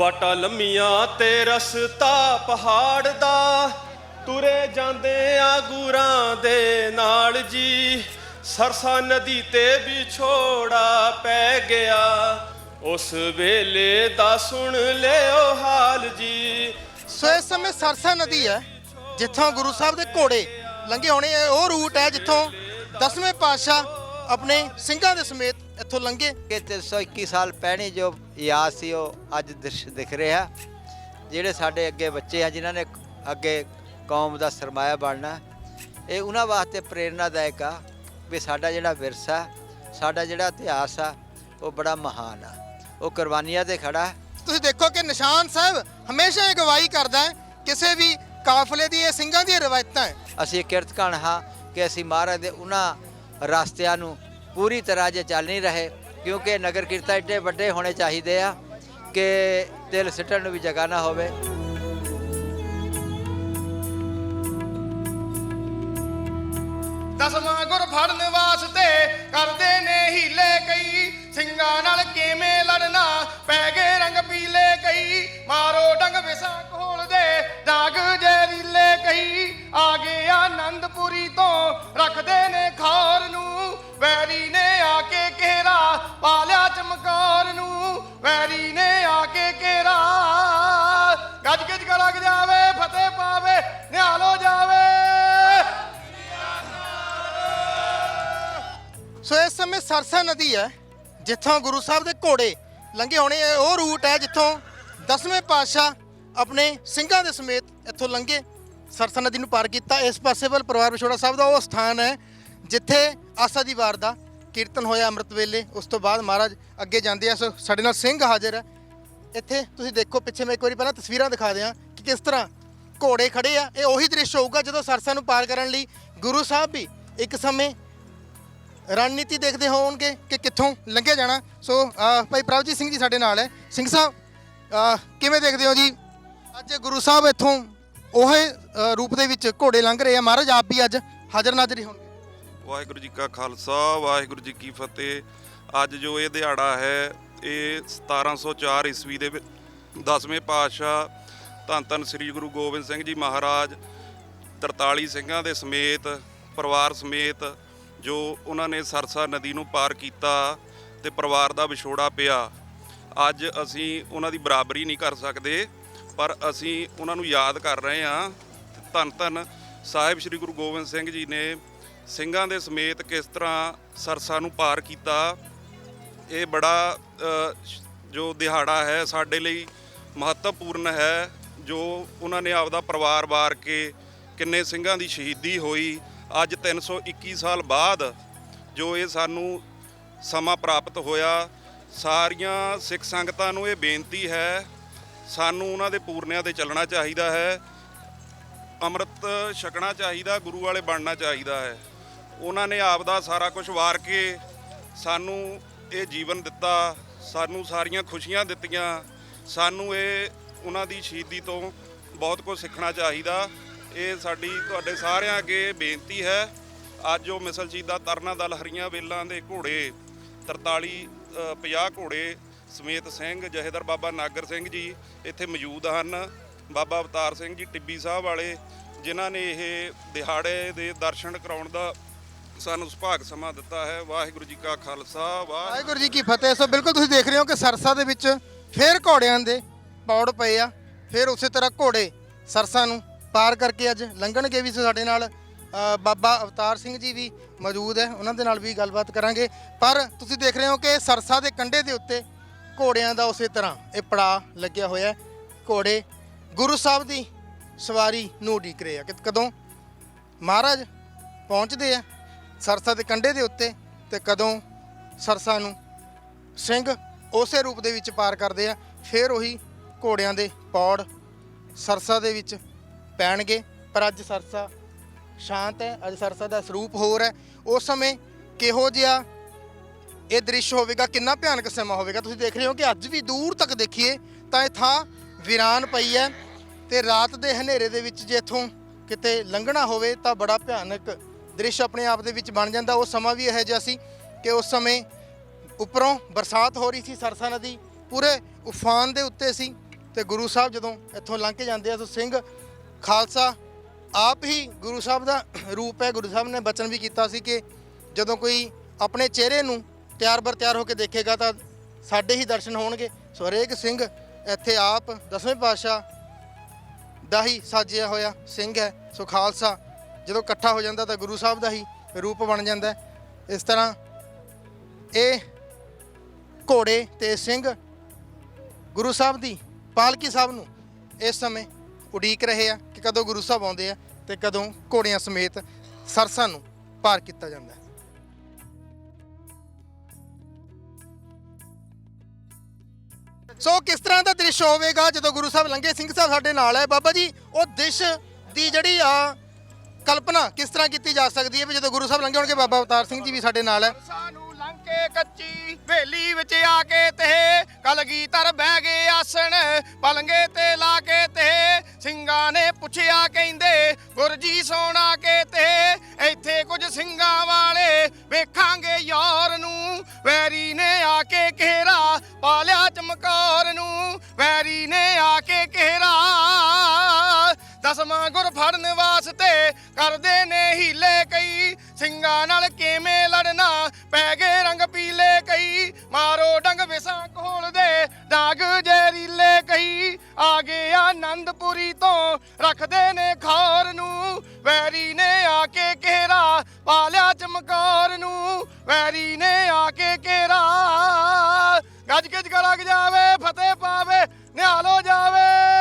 ਵਾਟਾ ਲੰਮੀਆਂ ਤੇ ਰਸਤਾ ਪਹਾੜ ਦਾ। ਤੁਰੇ ਜਾਂਦੇ ਆ ਗੁਰਾਂ ਦੇ ਨਾਲ ਜੀ। ਸਰਸਾ ਨਦੀ ਤੇ ਵਿਛੋੜਾ ਪੈ ਗਿਆ। ਉਸ ਵੇਲੇ ਦਾ ਸੁਣ ਲਿਓ ਹਾਲ ਜੀ। ਸੋ ਇਸ ਸਮੇਂ ਸਰਸਾ ਨਦੀ ਹੈ, ਜਿੱਥੋਂ ਗੁਰੂ ਸਾਹਿਬ ਦੇ ਘੋੜੇ ਲੰਘੇ ਹੋਣੇ ਉਹ ਰੂਟ ਹੈ ਜਿੱਥੋਂ ਦਸਵੇਂ ਪਾਤਸ਼ਾਹ ਆਪਣੇ ਸਿੰਘਾਂ ਦੇ ਸਮੇਤ ਇੱਥੋਂ ਲੰਘੇ ਕਿ 321 ਸਾਲ ਪਹਿਣੀ ਜੋ ਯਾਦ ਸੀ ਉਹ ਅੱਜ ਦ੍ਰਿਸ਼ ਦਿਖ ਰਿਹਾ। ਜਿਹੜੇ ਸਾਡੇ ਅੱਗੇ ਬੱਚੇ ਆ ਜਿਨ੍ਹਾਂ ਨੇ ਅੱਗੇ ਕੌਮ ਦਾ ਸਰਮਾਇਆ ਬਣਨਾ ਇਹ ਉਹਨਾਂ ਵਾਸਤੇ ਪ੍ਰੇਰਨਾਦਾਇਕ ਆ ਵੀ ਸਾਡਾ ਜਿਹੜਾ ਵਿਰਸਾ ਸਾਡਾ ਜਿਹੜਾ ਇਤਿਹਾਸ ਆ ਉਹ ਬੜਾ ਮਹਾਨ ਆ। ਉਹ ਕੁਰਬਾਨੀਆਂ ਤੇ ਖੜਾ ਹੈ। ਤੁਸੀਂ ਦੇਖੋ ਕਿ ਨਿਸ਼ਾਨ ਸਾਹਿਬ ਹਮੇਸ਼ਾ ਇਹ ਗਵਾਹੀ ਕਰਦਾ ਹੈ ਕਿਸੇ ਵੀ ਕਾਫਲੇ ਦੀ ਇਹ ਸਿੰਘਾਂ ਦੀਆਂ ਰਵਾਇਤਾਂ ਹੈ। ਅਸੀਂ ਕਿਰਤਕਣ ਹਾਂ ਕਿ ਅਸੀਂ ਮਹਾਰਾਜ ਦੇ ਉਹਨਾਂ ਰਸਤਿਆਂ ਨੂੰ ਪੂਰੀ ਤਰ੍ਹਾਂ ਜੇ ਚੱਲ ਨਹੀਂ ਰਹੇ, ਕਿਉਂਕਿ ਨਗਰ ਕੀਰਤਨ ਇੱਡੇ ਵੱਡੇ ਹੋਣੇ ਚਾਹੀਦੇ ਆ ਕਿ ਦਿਲ ਸਿੱਟਣ ਨੂੰ ਵੀ ਜਗ੍ਹਾ ਨਾ ਹੋਵੇ। ਦਸਵਾਂ ਗੁਰ ਫੜਨ ਵਾਸਤੇ ਕਰਦੇ ਨੇ ਸੋ ਸਰਸਾ ਨਦੀ ਹੈ, ਜਿੱਥੋਂ ਗੁਰੂ ਸਾਹਿਬ ਦੇ ਘੋੜੇ ਲੰਘੇ ਹੋਣੇ ਇਹ ਉਹ ਰੂਟ ਹੈ ਜਿੱਥੋਂ ਦਸਵੇਂ ਪਾਤਸ਼ਾਹ ਆਪਣੇ ਸਿੰਘਾਂ ਦੇ ਸਮੇਤ ਇੱਥੋਂ ਲੰਘੇ, ਸਰਸਾ ਨਦੀ ਨੂੰ ਪਾਰ ਕੀਤਾ। ਇਸ ਪਾਸੇ ਵੱਲ ਪਰਿਵਾਰ ਵਿਛੋੜਾ ਸਾਹਿਬ ਦਾ ਉਹ ਸਥਾਨ ਹੈ, ਜਿੱਥੇ ਆਸਾ ਦੀ ਵਾਰ ਦਾ ਕੀਰਤਨ ਹੋਇਆ ਅੰਮ੍ਰਿਤ ਵੇਲੇ। ਉਸ ਤੋਂ ਬਾਅਦ ਮਹਾਰਾਜ ਅੱਗੇ ਜਾਂਦੇ ਆ, ਸੋ ਸਾਡੇ ਨਾਲ ਸਿੰਘ ਹਾਜ਼ਰ ਹੈ। ਇੱਥੇ ਤੁਸੀਂ ਦੇਖੋ, ਪਿੱਛੇ ਮੈਂ ਇੱਕ ਵਾਰੀ ਪਹਿਲਾਂ ਤਸਵੀਰਾਂ ਦਿਖਾ ਦਿਆਂ ਕਿ ਕਿਸ ਤਰ੍ਹਾਂ ਘੋੜੇ ਖੜੇ ਆ। ਇਹ ਉਹੀ ਦ੍ਰਿਸ਼ ਹੋਊਗਾ ਜਦੋਂ ਸਰਸਾ ਨੂੰ ਪਾਰ ਕਰਨ ਲਈ ਗੁਰੂ ਸਾਹਿਬ ਵੀ ਇੱਕ ਸਮੇਂ ਰਣਨੀਤੀ ਦੇਖਦੇ ਹੋਣਗੇ ਕਿ ਕਿੱਥੋਂ ਲੰਘਿਆ ਜਾਣਾ। ਸੋ ਅਹ, ਭਾਈ ਪ੍ਰਭਜੀਤ ਸਿੰਘ ਜੀ ਸਾਡੇ ਨਾਲ ਹੈ। ਸਿੰਘ ਸਾਹਿਬ ਅਹ, ਕਿਵੇਂ ਦੇਖਦੇ ਹੋ ਜੀ? ਅੱਜ ਗੁਰੂ ਸਾਹਿਬ ਇੱਥੋਂ ਉਹ ਰੂਪ ਦੇ ਵਿੱਚ ਘੋੜੇ ਲੰਘ ਰਹੇ ਆ। ਮਹਾਰਾਜ ਆਪ ਵੀ ਅੱਜ ਹਾਜ਼ਰ ਨਾਜ਼ਰ ਹੀ ਹੋਣਗੇ। ਵਾਹਿਗੁਰੂ ਜੀ ਕਾ ਖਾਲਸਾ ਵਾਹਿਗੁਰੂ ਜੀ ਕੀ ਫਤਿਹ। ਅੱਜ ਜੋ ਇਹ ਦਿਹਾੜਾ ਹੈ ਇਹ 1704 ਈਸਵੀ ਦੇ ਵਿੱਚ 10ਵੇਂ ਪਾਤਸ਼ਾਹ ਧੰਨ ਧੰਨ ਸ੍ਰੀ ਗੁਰੂ ਗੋਬਿੰਦ ਸਿੰਘ ਜੀ ਮਹਾਰਾਜ 43 ਸਿੰਘਾਂ ਦੇ ਸਮੇਤ ਪਰਿਵਾਰ ਸਮੇਤ ਜੋ ਉਹਨਾਂ ਨੇ ਸਰਸਾ ਨਦੀ ਨੂੰ ਪਾਰ ਕੀਤਾ ਤੇ ਪਰਿਵਾਰ ਦਾ ਵਿਛੋੜਾ ਪਿਆ। ਅੱਜ ਅਸੀਂ ਉਹਨਾਂ ਦੀ ਬਰਾਬਰੀ ਨਹੀਂ ਕਰ ਸਕਦੇ, ਪਰ ਅਸੀਂ ਉਹਨਾਂ ਨੂੰ ਯਾਦ ਕਰ ਰਹੇ ਹਾਂ। ਧੰਨ ਧੰਨ ਸਾਹਿਬ ਸ੍ਰੀ ਗੁਰੂ ਗੋਬਿੰਦ ਸਿੰਘ ਜੀ ਨੇ ਸਿੰਘਾਂ ਦੇ ਸਮੇਤ ਕਿਸ ਤਰ੍ਹਾਂ ਸਰਸਾ ਨੂੰ ਪਾਰ ਕੀਤਾ। ਇਹ ਬੜਾ ਜੋ ਦਿਹਾੜਾ ਹੈ, ਸਾਡੇ ਲਈ ਮਹੱਤਵਪੂਰਨ ਹੈ, ਜੋ ਉਹਨਾਂ ਨੇ ਆਪਦਾ ਪਰਿਵਾਰ ਵਾਰ ਕੇ ਕਿੰਨੇ ਸਿੰਘਾਂ ਦੀ ਸ਼ਹੀਦੀ ਹੋਈ। ਅੱਜ 321 ਸਾਲ ਬਾਅਦ ਜੋ ਇਹ ਸਾਨੂੰ ਸਮਾਂ ਪ੍ਰਾਪਤ ਹੋਇਆ, ਸਾਰੀਆਂ ਸਿੱਖ ਸੰਗਤਾਂ ਨੂੰ ਇਹ ਬੇਨਤੀ ਹੈ, ਸਾਨੂੰ ਉਹਨਾਂ ਦੇ ਪੂਰਨਿਆਂ ਤੇ ਚੱਲਣਾ ਚਾਹੀਦਾ ਹੈ, ਅੰਮ੍ਰਿਤ ਛਕਣਾ ਚਾਹੀਦਾ, ਗੁਰੂ ਵਾਲੇ ਬਣਨਾ ਚਾਹੀਦਾ ਹੈ। ਉਹਨਾਂ ਨੇ ਆਪ ਦਾ ਸਾਰਾ ਕੁਝ ਵਾਰ ਕੇ ਸਾਨੂੰ ਇਹ ਜੀਵਨ ਦਿੱਤਾ, ਸਾਨੂੰ ਸਾਰੀਆਂ ਖੁਸ਼ੀਆਂ ਦਿੱਤੀਆਂ, ਸਾਨੂੰ ਇਹ ਉਹਨਾਂ ਦੀ ਸ਼ਹੀਦੀ ਤੋਂ ਬਹੁਤ ਕੁਝ ਸਿੱਖਣਾ ਚਾਹੀਦਾ। ਇਹ ਸਾਡੀ ਤੁਹਾਡੇ ਸਾਰਿਆਂ ਅੱਗੇ ਬੇਨਤੀ ਹੈ। ਅੱਜ ਉਹ ਮਿਸਲ ਜੀ ਦਾ ਤਰਨਾ ਦਲ ਹਰੀਆਂ ਵੇਲਾਂ ਦੇ ਘੋੜੇ 43 ਅ, 50 ਘੋੜੇ ਸਮੇਤ ਸਿੰਘ ਜਹੇਦਾਰ ਬਾਬਾ ਨਾਗਰ ਸਿੰਘ ਜੀ ਇੱਥੇ ਮੌਜੂਦ ਹਨ। ਬਾਬਾ ਅਵਤਾਰ ਸਿੰਘ ਜੀ ਟਿੱਬੀ ਸਾਹਿਬ ਵਾਲੇ ਜਿਨ੍ਹਾਂ ਨੇ ਇਹ ਦਿਹਾੜੇ ਦੇ ਦਰਸ਼ਨ ਕਰਾਉਣ ਦਾ ਸਾਨੂੰ ਸੁਭਾਗ ਸਮਾਂ ਦਿੱਤਾ ਹੈ। ਵਾਹਿਗੁਰੂ ਜੀ ਕਾ ਖਾਲਸਾ ਵਾਹਿਗੁਰੂ ਜੀ ਕੀ ਫਤਿਹ। ਸੋ ਬਿਲਕੁਲ ਤੁਸੀਂ ਦੇਖ ਰਹੇ ਹੋ ਕਿ ਸਰਸਾ ਦੇ ਵਿੱਚ ਫੇਰ ਘੋੜਿਆਂ ਦੇ ਪੌੜ ਪਏ ਆ। ਫਿਰ ਉਸੇ ਤਰ੍ਹਾਂ ਘੋੜੇ ਸਰਸਾ ਨੂੰ ਪਾਰ ਕਰਕੇ ਅੱਜ ਲੰਘਣਗੇ ਵੀ ਸੋ ਸਾਡੇ ਨਾਲ। ਅ, ਬਾਬਾ ਅਵਤਾਰ ਸਿੰਘ ਜੀ ਵੀ ਮੌਜੂਦ ਹੈ ਉਹਨਾਂ ਦੇ ਨਾਲ ਵੀ ਗੱਲਬਾਤ ਕਰਾਂਗੇ। ਪਰ ਤੁਸੀਂ ਦੇਖ ਰਹੇ ਹੋ ਕਿ ਸਰਸਾ ਦੇ ਕੰਢੇ ਦੇ ਉੱਤੇ ਘੋੜਿਆਂ ਦਾ ਉਸੇ ਤਰ੍ਹਾਂ ਇਹ ਪੜਾ ਲੱਗਿਆ ਹੋਇਆ ਹੈ। ਘੋੜੇ ਗੁਰੂ ਸਾਹਿਬ ਦੀ ਸਵਾਰੀ ਨੂੰ ਉਡੀਕ ਰਹੇ ਆ। ਕਿ ਕਦੋਂ ਮਹਾਰਾਜ ਪਹੁੰਚਦੇ ਆ ਸਰਸਾ ਦੇ ਕੰਢੇ ਦੇ ਉੱਤੇ ਤੇ ਕਦੋਂ ਸਰਸਾ ਨੂੰ ਸਿੰਘ ਉਸੇ ਰੂਪ ਦੇ ਵਿੱਚ ਪਾਰ ਕਰਦੇ ਆ ਫਿਰ ਉਹੀ ਘੋੜਿਆਂ ਦੇ ਪੌੜ ਸਰਸਾ ਦੇ ਵਿੱਚ ਪੈਣਗੇ, ਪਰ ਅੱਜ ਸਰਸਾ ਸ਼ਾਂਤ ਹੈ, ਅੱਜ ਸਰਸਾ ਦਾ ਸਰੂਪ ਹੋਰ ਹੈ। ਉਸ ਸਮੇਂ ਕਿਹੋ ਜਿਹਾ ਇਹ ਦ੍ਰਿਸ਼ ਹੋਵੇਗਾ, ਕਿੰਨਾ ਭਿਆਨਕ ਸਮਾਂ ਹੋਵੇਗਾ? ਤੁਸੀਂ ਦੇਖ ਰਹੇ ਹੋ ਕਿ ਅੱਜ ਵੀ ਦੂਰ ਤੱਕ ਦੇਖੀਏ, ਤਾਂ ਇਹ ਥਾਂ ਵੀਰਾਨ ਪਈ ਹੈ ਤੇ ਰਾਤ ਦੇ ਹਨੇਰੇ ਦੇ ਵਿੱਚ ਜੇ ਇੱਥੋਂ ਕਿਤੇ ਲੰਘਣਾ ਹੋਵੇ, ਤਾਂ ਬੜਾ ਭਿਆਨਕ ਦ੍ਰਿਸ਼ ਆਪਣੇ ਆਪ ਦੇ ਵਿੱਚ ਬਣ ਜਾਂਦਾ। ਉਹ ਸਮਾਂ ਵੀ ਇਹੋ ਜਿਹਾ ਸੀ ਕਿ ਉਸ ਸਮੇਂ ਉੱਪਰੋਂ ਬਰਸਾਤ ਹੋ ਰਹੀ ਸੀ, ਸਰਸਾ ਨਦੀ ਪੂਰੇ ਉਫਾਨ ਦੇ ਉੱਤੇ ਸੀ ਤੇ ਗੁਰੂ ਸਾਹਿਬ ਜਦੋਂ ਇੱਥੋਂ ਲੰਘ ਕੇ ਜਾਂਦੇ ਆ, ਤਾਂ ਸਿੰਘ ਖਾਲਸਾ, ਆਪ ਹੀ ਗੁਰੂ ਸਾਹਿਬ ਦਾ ਰੂਪ ਹੈ। ਗੁਰੂ ਸਾਹਿਬ ਨੇ ਬਚਨ ਵੀ ਕੀਤਾ ਸੀ ਕਿ ਜਦੋਂ ਕੋਈ ਆਪਣੇ ਚਿਹਰੇ ਨੂੰ ਤਿਆਰ ਬਰ ਤਿਆਰ ਹੋ ਕੇ ਦੇਖੇਗਾ ਤਾਂ ਸਾਡੇ ਹੀ ਦਰਸ਼ਨ ਹੋਣਗੇ। ਸੋ ਹਰੇਕ ਸਿੰਘ, ਇੱਥੇ ਆਪ ਦਸਵੇਂ ਪਾਤਸ਼ਾਹ ਦਾ ਹੀ ਸਾਜਿਆ ਹੋਇਆ ਸਿੰਘ ਹੈ। ਸੋ ਖਾਲਸਾ, ਜਦੋਂ ਇਕੱਠਾ ਹੋ ਜਾਂਦਾ ਤਾਂ ਗੁਰੂ ਸਾਹਿਬ ਦਾ ਹੀ ਰੂਪ ਬਣ ਜਾਂਦਾ ਇਸ ਤਰ੍ਹਾਂ ਇਹ ਘੋੜੇ ਤੇ ਸਿੰਘ ਗੁਰੂ ਸਾਹਿਬ ਦੀ ਪਾਲਕੀ ਸਾਹਿਬ ਨੂੰ ਇਸ ਸਮੇਂ ਉਡੀਕ ਰਹੇ ਆ ਕਿ ਕਦੋਂ ਗੁਰੂ ਸਾਹਿਬ ਆਉਂਦੇ ਆ ਤੇ ਕਦੋਂ ਘੋੜਿਆਂ ਸਮੇਤ ਸਰਸਾ ਨੂੰ ਪਾਰ ਕੀਤਾ ਜਾਂਦਾ ਹੈ। ਸੋ ਕਿਸ ਤਰ੍ਹਾਂ ਦਾ ਦ੍ਰਿਸ਼ ਹੋਵੇਗਾ ਜਦੋਂ ਗੁਰੂ ਸਾਹਿਬ ਲੰਘੇ? ਸਿੰਘ ਸਾਹਿਬ ਸਾਡੇ ਨਾਲ ਹੈ। ਬਾਬਾ ਜੀ, ਉਹ ਦ੍ਰਿਸ਼ ਦੀ ਜਿਹੜੀ ਆ ਕਲਪਨਾ ਕਿਸ ਤਰ੍ਹਾਂ ਕੀਤੀ ਜਾ ਸਕਦੀ ਹੈ ਵੀ ਜਦੋਂ ਗੁਰੂ ਸਾਹਿਬ ਲੰਘੇ ਹੋਣਗੇ, ਬਾਬਾ ਅਵਤਾਰ ਸਿੰਘ ਜੀ ਵੀ ਸਾਡੇ ਨਾਲ ਹੈ। ਕੇ ਕੱਚੀ ਵੇਲੀ ਵਿੱਚ ਆ ਕੇ ਤੇ ਕਲਗੀਧਰ ਬਹਿ ਗਏ ਆਸਣ, ਪਲੰਗੇ ਤੇ ਲਾ ਕੇ ਤੇ ਸਿੰਘਾਂ ਨੇ ਪੁੱਛਿਆ ਕਹਿੰਦੇ, ਗੁਰਜੀ ਸੋਣਾ ਕੇ ਤੇ ਇੱਥੇ ਕੁਝ ਸਿੰਘਾਂ ਵਾਲੇ ਵੇਖਾਂਗੇ ਯਾਰ ਨੂੰ। ਵੈਰੀ ਨੇ ਆ ਕੇ ਘੇਰਾ ਪਾਲਿਆ ਚਮਕੌਰ ਨੂੰ। ਵੈਰੀ ਨੇ ਆ ਕੇ ਘੇਰਾ ਦਸਵਾਂ ਗੁਰ ਫੜਨ ਵਾਸਤੇ ਕਰਦੇ ਨੇ ਹੀਲੇ ਕਈ। ਸਿੰਘਾਂ ਨਾਲ ਕਿਵੇਂ ਲੜਨਾ? ਪੈ ਗਏ ਰੰਗ ਪੀਲੇ ਕਈ ਮਾਰੋ ਡੰਗ ਵਿਸਾਂ ਕੋਲ ਦੇ। ਡਾਗ ਜ਼ਹਿਰੀਲੇ ਕਈ ਆ ਗਏ ਆਨੰਦਪੁਰੀ ਤੋਂ। ਰੱਖਦੇ ਨੇ ਖੌਰ ਨੂੰ, ਵੈਰੀ ਨੇ ਆ ਕੇ ਘੇਰਾ। ਪਾਲਿਆ ਚਮਕੌਰ ਨੂੰ, ਵੈਰੀ ਨੇ ਆ ਕੇ ਘੇਰਾ। ਗੱਜ ਗੱਜ ਕਰ ਜਾਵੇ, ਫਤਿਹ ਪਾਵੇ, ਨਿਹਾਲੋ ਜਾਵੇ।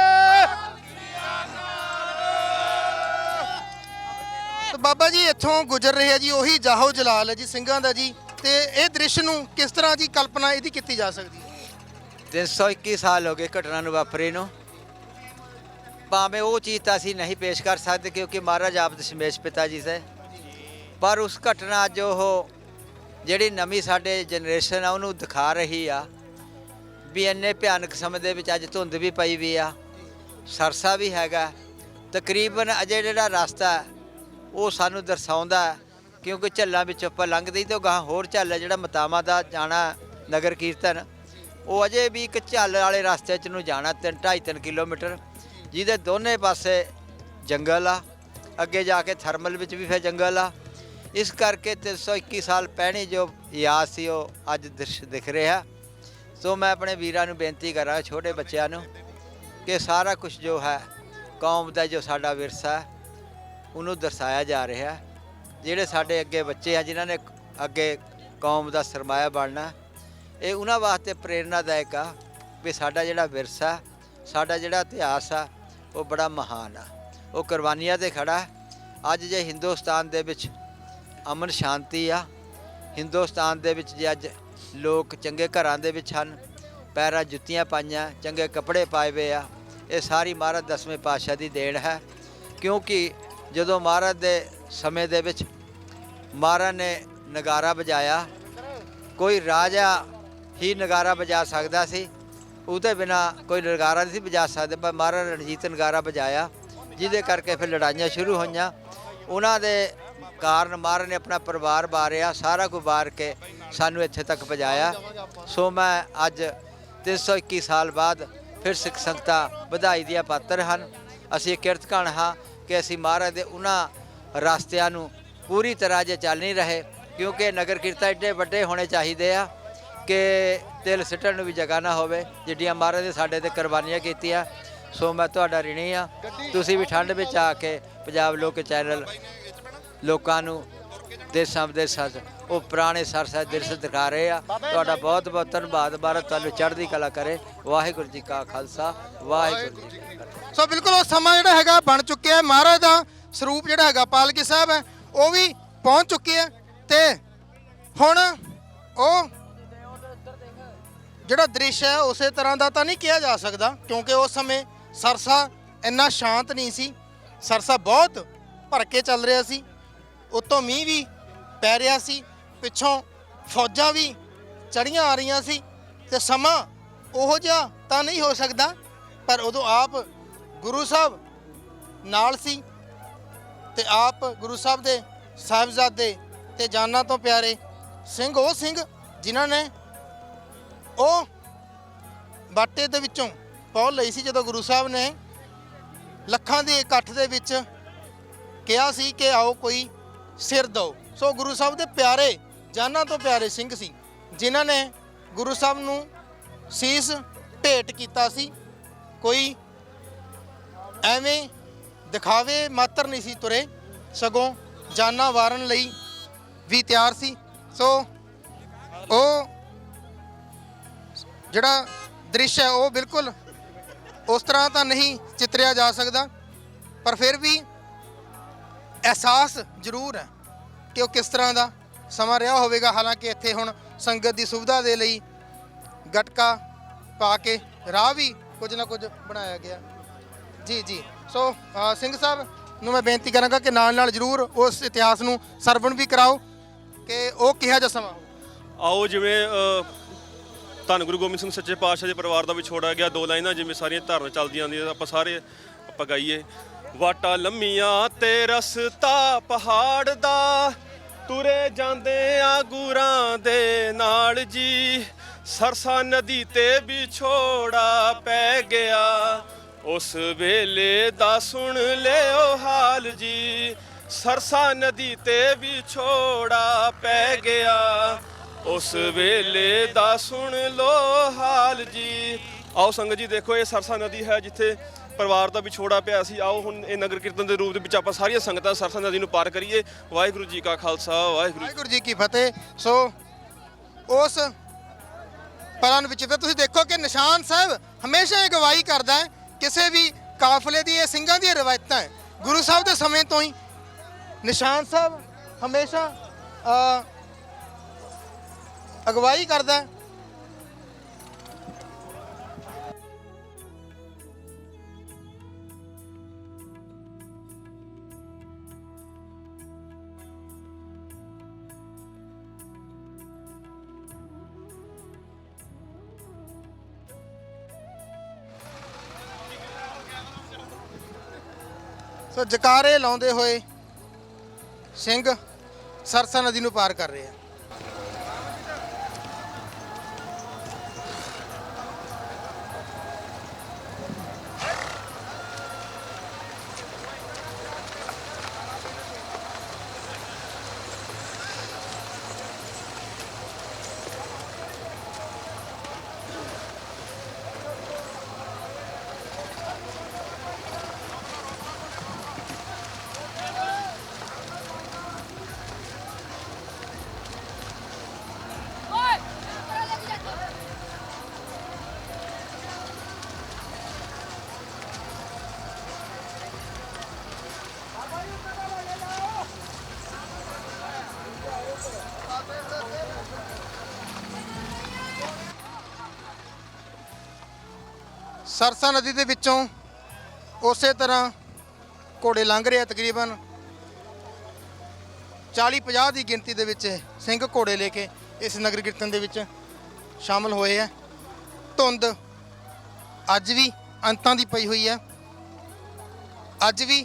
ਬਾਬਾ ਜੀ ਇੱਥੋਂ ਗੁਜ਼ਰ ਰਹੇ ਆ ਜੀ ਉਹੀ ਜਾਹੋ ਜਲਾਲ ਹੈ ਜੀ ਸਿੰਘਾਂ ਦਾ ਜੀ। ਤੇ ਇਹ ਦ੍ਰਿਸ਼ ਨੂੰ ਕਿਸ ਤਰ੍ਹਾਂ ਜੀ ਕਲਪਨਾ ਇਹਦੀ ਕੀਤੀ ਜਾ ਸਕਦੀ ਹੈ? 321 ਸਾਲ ਹੋ ਗਏ ਘਟਨਾ ਨੂੰ ਵਾਪਰੇ ਨੂੰ। ਭਾਵੇਂ ਉਹ ਚੀਜ਼ ਤਾਂ ਅਸੀਂ ਨਹੀਂ ਪੇਸ਼ ਕਰ ਸਕਦੇ ਕਿਉਂਕਿ ਮਹਾਰਾਜ ਆਪ ਦਸ਼ਮੇਸ਼ ਪਿਤਾ ਜੀ ਸੇ ਪਰ ਉਸ ਘਟਨਾ ਅੱਜ ਉਹ ਜਿਹੜੀ ਨਵੀਂ ਸਾਡੇ ਜਨਰੇਸ਼ਨ ਆ ਉਹਨੂੰ ਦਿਖਾ ਰਹੀ ਆ। ਵੀ ਇੰਨੇ ਭਿਆਨਕ ਸਮੇਂ ਦੇ ਵਿੱਚ ਅੱਜ ਧੁੰਦ ਵੀ ਪਈ ਵੀ ਆ। ਸਰਸਾ ਵੀ ਹੈਗਾ। ਤਕਰੀਬਨ ਅਜੇ ਜਿਹੜਾ ਰਸਤਾ ਹੈ, ਉਹ ਸਾਨੂੰ ਦਰਸਾਉਂਦਾ ਕਿਉਂਕਿ ਝੱਲਾਂ ਵਿੱਚ ਆਪਾਂ ਲੰਘਦੇ ਹੀ ਤੇ ਗਾਂ ਹੋਰ ਝੱਲ ਹੈ ਜਿਹੜਾ ਮਤਾਮਾ ਦਾ ਜਾਣਾ ਨਗਰ ਕੀਰਤਨ। ਉਹ ਅਜੇ ਵੀ ਇੱਕ ਝੱਲ ਵਾਲੇ ਰਸਤੇ 'ਚ ਨੂੰ ਜਾਣਾ 3 2.5 ਕਿਲੋਮੀਟਰ। ਜਿਹਦੇ ਦੋਨੇ ਪਾਸੇ ਜੰਗਲ ਆ। ਅੱਗੇ ਜਾ ਕੇ ਥਰਮਲ ਵਿੱਚ ਵੀ ਫਿਰ ਜੰਗਲ ਆ। ਇਸ ਕਰਕੇ 321 ਸਾਲ ਪਹਿਣੀ ਜੋ ਯਾਦ ਸੀ, ਉਹ ਅੱਜ ਦ੍ਰਿਸ਼ ਦਿਖ ਰਿਹਾ। ਸੋ ਮੈਂ ਆਪਣੇ ਵੀਰਾਂ ਨੂੰ ਬੇਨਤੀ ਕਰਾਂ ਛੋਟੇ ਬੱਚਿਆਂ ਨੂੰ, ਕਿ ਸਾਰਾ ਕੁਝ ਜੋ ਹੈ, ਕੌਮ ਦਾ ਜੋ ਸਾਡਾ ਵਿਰਸਾ ਹੈ ਉਹਨੂੰ ਦਰਸਾਇਆ ਜਾ ਰਿਹਾ ਜਿਹੜੇ ਸਾਡੇ ਅੱਗੇ ਬੱਚੇ ਆ, ਜਿਨ੍ਹਾਂ ਨੇ ਅੱਗੇ ਕੌਮ ਦਾ ਸਰਮਾਇਆ ਬਣਨਾ, ਇਹ ਉਹਨਾਂ ਵਾਸਤੇ ਪ੍ਰੇਰਨਾਦਾਇਕ ਆ ਵੀ ਸਾਡਾ ਜਿਹੜਾ ਵਿਰਸਾ, ਸਾਡਾ ਜਿਹੜਾ ਇਤਿਹਾਸ ਆ, ਉਹ ਬੜਾ ਮਹਾਨ ਆ। ਉਹ ਕੁਰਬਾਨੀਆਂ ਤੇ ਖੜਾ ਅੱਜ ਜੇ ਹਿੰਦੁਸਤਾਨ ਦੇ ਵਿੱਚ ਅਮਨ ਸ਼ਾਂਤੀ ਆ, ਹਿੰਦੁਸਤਾਨ ਦੇ ਵਿੱਚ ਜੇ ਅੱਜ ਲੋਕ ਚੰਗੇ ਘਰਾਂ ਦੇ ਵਿੱਚ ਹਨ, ਪੈਰਾਂ ਜੁੱਤੀਆਂ ਪਾਈਆਂ, ਚੰਗੇ ਕੱਪੜੇ ਪਾਏ ਹੋਏ ਆ, ਇਹ ਸਾਰੀ ਮਹਾਰਾਜ ਦਸਵੇਂ ਪਾਤਸ਼ਾਹ ਦੀ ਦੇਣ ਹੈ। ਕਿਉਂਕਿ ਜਦੋਂ ਮਹਾਰਾਜ ਦੇ ਸਮੇਂ ਦੇ ਵਿੱਚ ਮਹਾਰਾਜ ਨੇ ਨਗਾਰਾ ਵਜਾਇਆ, ਕੋਈ ਰਾਜਾ ਹੀ ਨਗਾਰਾ ਵਜਾ ਸਕਦਾ ਸੀ, ਉਹਦੇ ਬਿਨਾ ਕੋਈ ਨਗਾਰਾ ਨਹੀਂ ਸੀ ਵਜਾ ਸਕਦੇ, ਪਰ ਮਹਾਰਾਜ ਰਣਜੀਤ ਨਗਾਰਾ ਵਜਾਇਆ, ਜਿਹਦੇ ਕਰਕੇ ਫਿਰ ਲੜਾਈਆਂ ਸ਼ੁਰੂ ਹੋਈਆਂ। ਉਹਨਾਂ ਦੇ ਕਾਰਨ ਮਹਾਰਾਜ ਨੇ ਆਪਣਾ ਪਰਿਵਾਰ ਬਾਰਿਆ ਸਾਰਾ ਕੁਝ ਬਾਰ ਕੇ ਸਾਨੂੰ ਇੱਥੇ ਤੱਕ ਪਹੁੰਚਾਇਆ। ਸੋ ਮੈਂ ਅੱਜ 321 ਸਾਲ ਬਾਅਦ ਫਿਰ ਸਿੱਖ ਸੰਗਤਾਂ ਵਧਾਈ ਦੀਆਂ ਪਾਤਰ ਹਨ। ਅਸੀਂ ਕਿਰਤਕਣ ਹਾਂ ਕਿ ਅਸੀਂ ਮਹਾਰਾਜ ਦੇ ਉਹਨਾਂ ਰਸਤਿਆਂ ਨੂੰ ਪੂਰੀ ਤਰ੍ਹਾਂ ਜੇ ਚੱਲ ਨਹੀਂ ਰਹੇ, ਕਿਉਂਕਿ ਨਗਰ ਕੀਰਤਨ ਏਡੇ ਵੱਡੇ ਹੋਣੇ ਚਾਹੀਦੇ ਆ ਕਿ ਤਿਲ ਸਿੱਟਣ ਨੂੰ ਵੀ ਜਗ੍ਹਾ ਨਾ ਹੋਵੇ, ਜਿੱਡੀਆਂ ਮਹਾਰਾਜ ਨੇ ਸਾਡੇ ਤੇ ਕੁਰਬਾਨੀਆਂ ਕੀਤੀਆਂ। ਸੋ ਮੈਂ ਤੁਹਾਡਾ ਰਿਣੀ ਆ। ਤੁਸੀਂ ਵੀ ਠੰਡ ਵਿੱਚ ਆ ਕੇ ਪੰਜਾਬ ਲੋਕ ਚੈਨਲ ਲੋਕਾਂ ਨੂੰ ਦੇਸ਼ਾਂ ਵਿਦੇਸ਼ਾਂ 'ਚ ਉਹ ਪੁਰਾਣੇ ਸਰਸਾ ਦਿਰਸ ਦਿਖਾ ਰਹੇ ਆ। ਤੁਹਾਡਾ ਬਹੁਤ ਬਹੁਤ ਧੰਨਵਾਦ। ਭਾਰਤ ਤੁਹਾਨੂੰ ਚੜ੍ਹਦੀ ਕਲਾ ਕਰੇ। ਵਾਹਿਗੁਰੂ ਜੀ ਕਾ ਖਾਲਸਾ। ਵਾਹਿਗੁਰੂ ਜੀ ਸੋ ਬਿਲਕੁਲ ਉਹ ਸਮਾਂ ਜਿਹੜਾ ਹੈਗਾ ਬਣ ਚੁੱਕਿਆ ਹੈ। ਮਹਾਰਾਜ ਦਾ ਸਰੂਪ ਜਿਹੜਾ ਹੈਗਾ, ਪਾਲਕੀ ਸਾਹਿਬ ਹੈ, ਉਹ ਵੀ ਪਹੁੰਚ ਚੁੱਕੇ ਹੈ ਤੇ ਹੁਣ ਉਹ ਜਿਹੜਾ ਦ੍ਰਿਸ਼ ਹੈ, ਉਸੇ ਤਰ੍ਹਾਂ ਦਾ ਤਾਂ ਨਹੀਂ ਕਿਹਾ ਜਾ ਸਕਦਾ, ਕਿਉਂਕਿ ਉਸ ਸਮੇਂ ਸਰਸਾ ਇੰਨਾ ਸ਼ਾਂਤ ਨਹੀਂ ਸੀ। ਸਰਸਾ ਬਹੁਤ ਭਰ ਕੇ ਚੱਲ ਰਿਹਾ ਸੀ। ਉਤੋਂ ਮੀਂਹ ਵੀ ਪੈ ਰਿਹਾ ਸੀ। ਪਿੱਛੋਂ ਫੌਜਾਂ ਵੀ ਚੜੀਆਂ ਆ ਰਹੀਆਂ ਸੀ ਤੇ ਸਮਾਂ ਉਹੋ ਜਿਹਾ ਤਾਂ ਨਹੀਂ ਹੋ ਸਕਦਾ, ਪਰ ਉਦੋਂ ਆਪ ਗੁਰੂ ਸਾਹਿਬ ਨਾਲ ਸੀ ਤੇ ਆਪ ਗੁਰੂ ਸਾਹਿਬ ਦੇ ਸਾਹਿਬਜ਼ਾਦੇ ਤੇ ਜਾਨਾਂ ਤੋਂ ਪਿਆਰੇ ਸਿੰਘ ਉਹ ਸਿੰਘ ਜਿਨ੍ਹਾਂ ਨੇ ਉਹ ਬਾਟੇ ਦੇ ਵਿੱਚੋਂ ਪੌਲ ਲਈ ਸੀ ਜਦੋਂ ਗੁਰੂ ਸਾਹਿਬ ਨੇ ਲੱਖਾਂ ਦੇ ਇਕੱਠ ਦੇ ਵਿੱਚ ਕਿਹਾ ਸੀ ਕਿ ਆਓ ਕੋਈ ਸਿਰ ਦਿਓ। ਸੋ ਗੁਰੂ ਸਾਹਿਬ ਦੇ ਪਿਆਰੇ, ਜਾਨਾਂ ਤੋਂ ਪਿਆਰੇ ਸਿੰਘ ਸੀ, ਜਿਨ੍ਹਾਂ ਨੇ ਗੁਰੂ ਸਾਹਿਬ ਨੂੰ ਸੀਸ ਭੇਟ ਕੀਤਾ ਸੀ। ਕੋਈ ਐਵੇਂ ਦਿਖਾਵੇ ਮਾਤਰ ਨਹੀਂ ਸੀ ਤੁਰੇ, ਸਗੋਂ ਜਾਨਾਂ ਵਾਰਨ ਲਈ ਵੀ ਤਿਆਰ ਸੀ। ਸੋ ਉਹ ਜਿਹੜਾ ਦ੍ਰਿਸ਼ ਹੈ, ਉਹ ਬਿਲਕੁਲ ਉਸ ਤਰ੍ਹਾਂ ਤਾਂ ਨਹੀਂ ਚਿਤਰਿਆ ਜਾ ਸਕਦਾ, ਪਰ ਫਿਰ ਵੀ ਅਹਿਸਾਸ ਜ਼ਰੂਰ ਹੈ ਕਿ ਉਹ ਕਿਸ ਤਰ੍ਹਾਂ ਦਾ ਸਮਾਂ ਰਿਹਾ ਹੋਵੇਗਾ। ਹਾਲਾਂਕਿ ਇੱਥੇ ਹੁਣ ਸੰਗਤ ਦੀ ਸੁਵਿਧਾ ਦੇ ਲਈ ਗਟਕਾ ਪਾ ਕੇ ਰਾਹ ਵੀ ਕੁਝ ਨਾ ਕੁਝ ਬਣਾਇਆ ਗਿਆ। ਜੀ ਜੀ। ਸੋ ਅ, ਸਿੰਘ ਸਾਹਿਬ ਨੂੰ ਮੈਂ ਬੇਨਤੀ ਕਰਾਂਗਾ ਕਿ ਨਾਲ ਨਾਲ ਜ਼ਰੂਰ ਉਸ ਇਤਿਹਾਸ ਨੂੰ ਸਰਵਣ ਵੀ ਕਰਾਓ ਕਿ ਉਹ ਕਿਹਾ ਜਿਹਾ ਆਓ ਜਿਵੇਂ ਅ, ਧੰਨ ਗੁਰੂ ਗੋਬਿੰਦ ਸਿੰਘ ਸੱਚੇ ਪਾਤਸ਼ਾਹ ਦੇ ਪਰਿਵਾਰ ਦਾ ਵਿਛੋੜਾ ਗਿਆ ਦੋ ਲਾਈਨਾਂ ਜਿਵੇਂ ਸਾਰੀਆਂ ਧਾਰਨ ਚੱਲਦੀਆਂ ਆਉਂਦੀਆਂ ਆਪਾਂ ਸਾਰੇ ਆਪਾਂ ਗਾਈਏ। ਵਾਟਾ ਲੰਮੀਆਂ ਤੇ ਰਸਤਾ ਪਹਾੜ ਦਾ ਤੁਰੇ ਜਾਂਦੇ ਆ ਗੁਰਾਂ ਦੇ ਨਾਲ ਜੀ। ਸਰਸਾ ਨਦੀ ਤੇ ਵਿਛੋੜਾ ਪੈ ਗਿਆ। ਉਸ ਵੇਲੇ ਦਾ ਸੁਣ ਲਿਓ ਹਾਲ ਜੀ। ਸਰਸਾ ਨਦੀ ਤੇ ਵਿਛੋੜਾ ਪੈ ਗਿਆ। ਉਸ ਵੇਲੇ ਦਾ ਸੁਣ ਲੋ ਹਾਲ ਜੀ। ਆਓ ਸੰਗਤ ਜੀ, ਦੇਖੋ ਇਹ ਸਰਸਾ ਨਦੀ ਹੈ ਜਿੱਥੇ ਪਰਿਵਾਰ ਦਾ ਵਿਛੋੜਾ ਪਿਆ ਸੀ। ਆਓ ਹੁਣ ਇਹ ਨਗਰ ਕੀਰਤਨ ਦੇ ਰੂਪ ਦੇ ਵਿੱਚ ਆਪਾਂ ਸਾਰੀਆਂ ਸੰਗਤਾਂ ਸਰਸਾ ਨਦੀ ਨੂੰ ਪਾਰ ਕਰੀਏ। ਵਾਹਿਗੁਰੂ ਜੀ ਕਾ ਖਾਲਸਾ, ਵਾਹਿਗੁਰੂ ਵਾਹਿਗੁਰੂ ਜੀ ਕੀ ਫਤਿਹ। ਸੋ, ਉਸ ਪਰਾਂ ਵਿੱਚ ਤੇ ਤੁਸੀਂ ਦੇਖੋ ਕਿ ਨਿਸ਼ਾਨ ਸਾਹਿਬ ਹਮੇਸ਼ਾ ਇਹ ਗਵਾਹੀ ਕਰਦਾ ਹੈ ਕਿਸੇ ਵੀ ਕਾਫਲੇ ਦੀ, ਇਹ ਸਿੰਘਾਂ ਦੀਆਂ ਰਵਾਇਤਾਂ ਹੈ। ਗੁਰੂ ਸਾਹਿਬ ਦੇ ਸਮੇਂ ਤੋਂ ਹੀ ਨਿਸ਼ਾਨ ਸਾਹਿਬ ਹਮੇਸ਼ਾ ਅਗਵਾਈ ਕਰਦਾ ਸੋ ਜਕਾਰੇ ਲਾਉਂਦੇ ਹੋਏ ਸਿੰਘ ਸਰਸਾ ਨਦੀ ਨੂੰ ਪਾਰ ਕਰ ਰਹੇ ਆ। ਸਰਸਾ ਨਦੀ ਦੇ ਵਿੱਚੋਂ ਉਸੇ ਤਰ੍ਹਾਂ ਘੋੜੇ ਲੰਘ ਰਹੇ ਆ ਤਕਰੀਬਨ। 40 50 ਦੀ ਗਿਣਤੀ ਦੇ ਵਿੱਚ ਸਿੰਘ ਘੋੜੇ ਲੈ ਕੇ ਇਸ ਨਗਰ ਕੀਰਤਨ ਦੇ ਵਿੱਚ ਸ਼ਾਮਲ ਹੋਏ ਆ। ਧੁੰਦ ਅੱਜ ਵੀ ਅੰਤਾਂ ਦੀ ਪਈ ਹੋਈ ਹੈ ਅੱਜ ਵੀ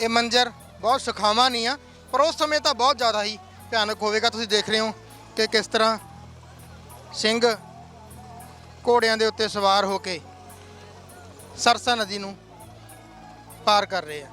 ਇਹ ਮੰਜ਼ਰ ਬਹੁਤ ਸੁਖਾਵਾਂ ਨਹੀਂ ਆ, ਪਰ ਉਸ ਸਮੇਂ ਤਾਂ ਬਹੁਤ ਜ਼ਿਆਦਾ ਹੀ ਭਿਆਨਕ ਹੋਵੇਗਾ। ਤੁਸੀਂ ਦੇਖ ਰਹੇ ਹੋ ਕਿ ਕਿਸ ਤਰ੍ਹਾਂ ਸਿੰਘ ਘੋੜਿਆਂ ਦੇ ਉੱਤੇ ਸਵਾਰ ਹੋ ਕੇ ਸਰਸਾ ਨਦੀ ਨੂੰ ਪਾਰ ਕਰ ਰਹੇ ਆ।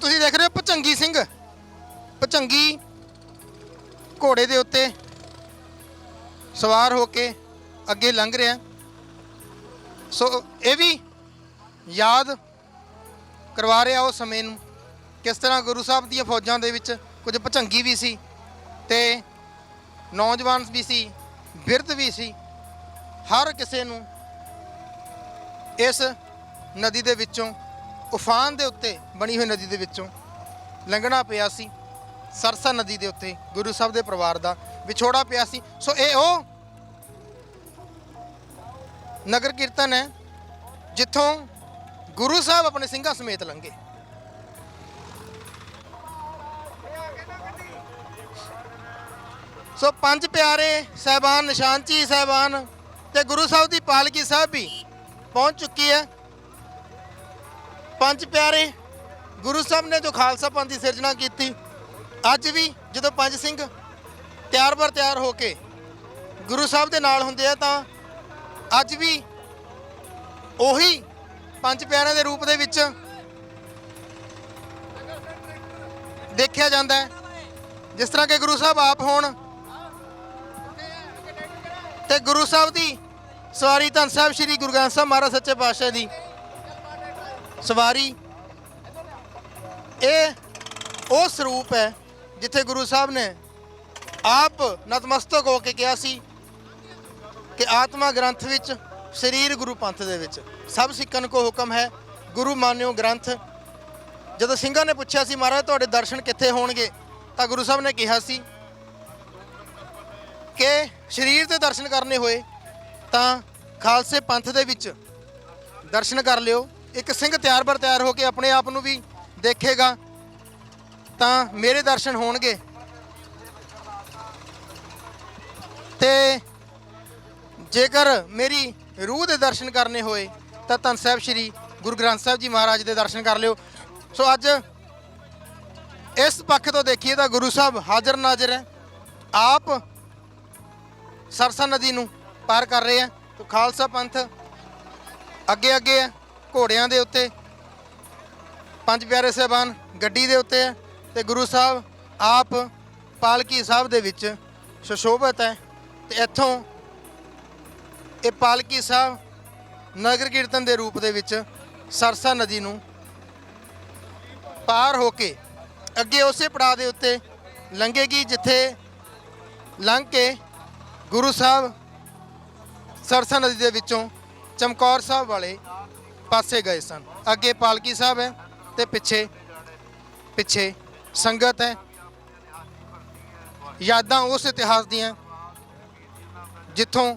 ਤੁਸੀਂ ਦੇਖ ਰਹੇ ਹੋ ਭਚੰਗੀ ਸਿੰਘ। ਭਚੰਗੀ ਘੋੜੇ ਦੇ ਉੱਤੇ ਸਵਾਰ ਹੋ ਕੇ ਅੱਗੇ ਲੰਘ ਰਿਹਾ। ਸੋ ਇਹ ਵੀ ਯਾਦ ਕਰਵਾ ਰਿਹਾ ਉਹ ਸਮੇਂ ਨੂੰ ਕਿਸ ਤਰ੍ਹਾਂ ਗੁਰੂ ਸਾਹਿਬ ਦੀਆਂ ਫੌਜਾਂ ਦੇ ਵਿੱਚ ਕੁਝ ਭਚੰਗੀ ਵੀ ਸੀ ਤੇ ਨੌਜਵਾਨ ਵੀ ਸੀ, ਬਿਰਧ ਵੀ ਸੀ। ਹਰ ਕਿਸੇ ਨੂੰ ਇਸ ਨਦੀ ਦੇ ਵਿੱਚੋਂ ਉਫਾਨ ਦੇ ਉੱਤੇ ਬਣੀ ਹੋਈ ਨਦੀ ਦੇ ਵਿੱਚੋਂ ਲੰਘਣਾ ਪਿਆ ਸੀ, ਸਰਸਾ ਨਦੀ ਦੇ ਉੱਤੇ, ਗੁਰੂ ਸਾਹਿਬ ਦੇ ਪਰਿਵਾਰ ਦਾ ਵਿਛੋੜਾ ਪਿਆ ਸੀ। ਸੋ ਇਹ ਉਹ ਨਗਰ ਕੀਰਤਨ ਹੈ, ਜਿੱਥੋਂ ਗੁਰੂ ਸਾਹਿਬ ਆਪਣੇ ਸਿੰਘਾਂ ਸਮੇਤ ਲੰਘੇ। ਸੋ ਪੰਜ ਪਿਆਰੇ ਸਹਿਬਾਨ ਨਿਸ਼ਾਨਚੀ ਸਹਿਬਾਨ ਤੇ ਗੁਰੂ ਸਾਹਿਬ ਦੀ ਪਾਲਕੀ ਸਾਹਿਬ ਵੀ ਪਹੁੰਚ ਚੁੱਕੀ ਹੈ। ਪੰਜ ਪਿਆਰੇ ਗੁਰੂ ਸਾਹਿਬ ਨੇ ਜੋ ਖਾਲਸਾ ਪੰਥ ਦੀ ਸਿਰਜਣਾ ਕੀਤੀ, ਅੱਜ ਵੀ ਜਦੋਂ ਪੰਜ ਸਿੰਘ ਤਿਆਰ ਬਰ ਤਿਆਰ ਹੋ ਕੇ ਗੁਰੂ ਸਾਹਿਬ ਦੇ ਨਾਲ ਹੁੰਦੇ ਆ ਤਾਂ ਅੱਜ ਵੀ ਉਹੀ ਪੰਜ ਪਿਆਰਿਆਂ ਦੇ ਰੂਪ ਦੇ ਵਿੱਚ ਦੇਖਿਆ ਜਾਂਦਾ ਹੈ। ਜਿਸ ਤਰ੍ਹਾਂ ਕਿ ਗੁਰੂ ਸਾਹਿਬ ਆਪ ਹੋਣ ਤੇ ਗੁਰੂ ਸਾਹਿਬ ਦੀ ਸਵਾਰੀ ਧੰਨ ਸਾਹਿਬ ਸ੍ਰੀ ਗੁਰੂ ਗ੍ਰੰਥ ਸਾਹਿਬ ਮਹਾਰਾਜ ਸੱਚੇ ਪਾਤਸ਼ਾਹ ਦੀ ਸਵਾਰੀ। ਇਹ ਉਹ ਸਰੂਪ ਹੈ ਜਿੱਥੇ ਗੁਰੂ ਸਾਹਿਬ ਨੇ ਆਪ ਨਤਮਸਤਕ ਹੋ ਕੇ ਕਿਹਾ ਸੀ ਕਿ ਆਤਮਾ ਗ੍ਰੰਥ ਵਿੱਚ, ਸਰੀਰ ਗੁਰੂ ਪੰਥ ਦੇ ਵਿੱਚ। ਸਭ ਸਿੱਖਣ ਕੋ ਹੁਕਮ ਹੈ, ਗੁਰੂ ਮਾਨਿਓ ਗ੍ਰੰਥ। ਜਦੋਂ ਸਿੰਘਾਂ ਨੇ ਪੁੱਛਿਆ ਸੀ, ਮਹਾਰਾਜ, ਤੁਹਾਡੇ ਦਰਸ਼ਨ ਕਿੱਥੇ ਹੋਣਗੇ? ਤਾਂ ਗੁਰੂ ਸਾਹਿਬ ਨੇ ਕਿਹਾ ਸੀ ਕਿ ਸਰੀਰ ਦੇ ਦਰਸ਼ਨ ਕਰਨੇ ਹੋਏ, ਤਾਂ ਖਾਲਸੇ ਪੰਥ ਦੇ ਵਿੱਚ ਦਰਸ਼ਨ ਕਰ ਲਿਓ। ਇੱਕ ਸਿੰਘ ਤਿਆਰ ਬਰ ਤਿਆਰ ਹੋ ਕੇ ਆਪਣੇ ਆਪ ਨੂੰ ਵੀ ਦੇਖੇਗਾ, ਤਾਂ ਮੇਰੇ ਦਰਸ਼ਨ ਹੋਣਗੇ। ਤੇ ਜੇਕਰ ਮੇਰੀ ਰੂਹ ਦੇ ਦਰਸ਼ਨ ਕਰਨੇ ਹੋਏ, ਤਾਂ ਧੰਨ ਸਾਹਿਬ ਸ੍ਰੀ ਗੁਰੂ ਗ੍ਰੰਥ ਸਾਹਿਬ ਜੀ ਮਹਾਰਾਜ ਦੇ ਦਰਸ਼ਨ ਕਰ ਲਿਓ। ਸੋ ਅੱਜ ਇਸ ਪੱਖ ਤੋਂ ਦੇਖੀਏ ਤਾਂ ਗੁਰੂ ਸਾਹਿਬ ਹਾਜ਼ਰ ਨਾਜ਼ਰ ਹੈ। ਆਪ ਸਰਸਾ ਨਦੀ ਨੂੰ ਪਾਰ ਕਰ ਰਹੇ ਆ ਤੇ ਖਾਲਸਾ ਪੰਥ ਅੱਗੇ ਅੱਗੇ ਹੈ। ਘੋੜਿਆਂ ਦੇ ਉੱਤੇ। ਪੰਜ ਪਿਆਰੇ ਸਾਹਿਬਾਨ ਗੱਡੀ ਦੇ ਉੱਤੇ ਹੈ ਤੇ ਗੁਰੂ ਸਾਹਿਬ ਆਪ ਪਾਲਕੀ ਸਾਹਿਬ ਦੇ ਵਿੱਚ ਸੁਸ਼ੋਭਿਤ ਹੈ ਤੇ ਇੱਥੋਂ ਇਹ ਪਾਲਕੀ ਸਾਹਿਬ ਨਗਰ ਕੀਰਤਨ ਦੇ ਰੂਪ ਦੇ ਵਿੱਚ ਸਰਸਾ ਨਦੀ ਨੂੰ ਪਾਰ ਹੋ ਕੇ ਅੱਗੇ ਉਸੇ ਪੜਾਅ ਦੇ ਉੱਤੇ ਲੰਘੇਗੀ, ਜਿੱਥੇ ਲੰਘ ਕੇ ਗੁਰੂ ਸਾਹਿਬ ਸਰਸਾ ਨਦੀ ਦੇ ਵਿੱਚੋਂ ਚਮਕੌਰ ਸਾਹਿਬ ਵਾਲੇ ਪਾਸੇ ਗਏ ਸਨ। ਅੱਗੇ ਪਾਲਕੀ ਸਾਹਿਬ ਹੈ ਤੇ ਪਿੱਛੇ ਪਿੱਛੇ ਸੰਗਤ ਹੈ। ਯਾਦਾਂ ਉਸ ਇਤਿਹਾਸ ਦੀਆਂ ਜਿੱਥੋਂ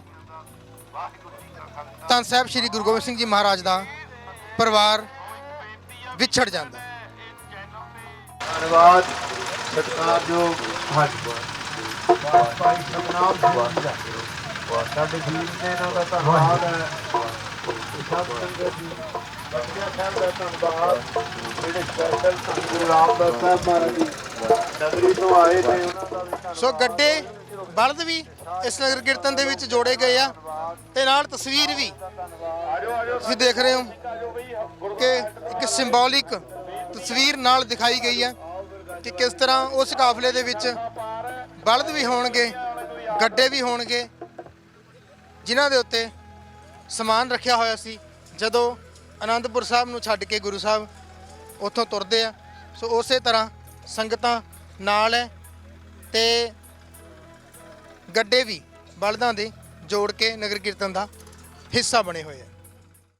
ਧੰਨ ਸਾਹਿਬ ਸ੍ਰੀ ਗੁਰੂ ਗੋਬਿੰਦ ਸਿੰਘ ਜੀ ਮਹਾਰਾਜ ਦਾ ਪਰਿਵਾਰ ਵਿਛੜ ਜਾਂਦਾ। ਧੰਨਵਾਦ ਸਤਿਕਾਰਯੋਗ ਹਾਂਜੀ। ਭਾਈ ਸਤਨਾਮ ਜੀ। ਦਾ ਸਾਡੇ ਵੀਰ ਨੇ ਇਹਨਾਂ ਦਾ ਧੰਨਵਾਦ ਹੈ। ਸਭ ਸੰਗਤ ਜੀ ਬੱਚਿਆਂ ਸਾਹਿਬ ਦਾ ਧੰਨਵਾਦ ਜਿਹੜੇ ਸਪੈਸ਼ਲ ਗੁਰੂ ਰਾਮਦਾਸ ਸਾਹਿਬ ਮਹਾਰਾਜ ਜੀ ਨਗਰੀ ਤੋਂ ਆਏ ਤੇ ਉਹਨਾਂ ਦਾ ਵੀ ਧੰਨਵਾਦ ਸੋ ਗੱਡੇ ਬਲਦ ਵੀ ਇਸ ਨਗਰ ਕੀਰਤਨ ਦੇ ਵਿੱਚ ਜੋੜੇ ਗਏ ਆ ਤੇ ਨਾਲ ਤਸਵੀਰ ਵੀ ਤੁਸੀਂ ਦੇਖ ਰਹੇ ਹੋ ਕਿ ਇੱਕ ਸਿੰਬੋਲਿਕ ਤਸਵੀਰ ਨਾਲ ਦਿਖਾਈ ਗਈ ਹੈ ਕਿ ਕਿਸ ਤਰ੍ਹਾਂ ਉਸ ਕਾਫਲੇ ਦੇ ਵਿੱਚ ਬਲਦ ਵੀ ਹੋਣਗੇ, ਗੱਡੇ ਵੀ ਹੋਣਗੇ, ਜਿਨ੍ਹਾਂ ਦੇ ਉੱਤੇ ਸਮਾਨ ਰੱਖਿਆ ਹੋਇਆ ਸੀ। ਜਦੋਂ ਆਨੰਦਪੁਰ ਸਾਹਿਬ ਨੂੰ ਛੱਡ ਕੇ ਗੁਰੂ ਸਾਹਿਬ ਉੱਥੋਂ ਤੁਰਦੇ ਆ, ਸੋ ਉਸੇ ਤਰ੍ਹਾਂ ਸੰਗਤਾਂ ਨਾਲ ਹੈ ਤੇ ਗੱਡੇ ਵੀ ਬਲਦਾਂ ਦੇ ਜੋੜ ਕੇ ਨਗਰ ਕੀਰਤਨ ਦਾ ਹਿੱਸਾ ਬਣੇ ਹੋਏ ਆ।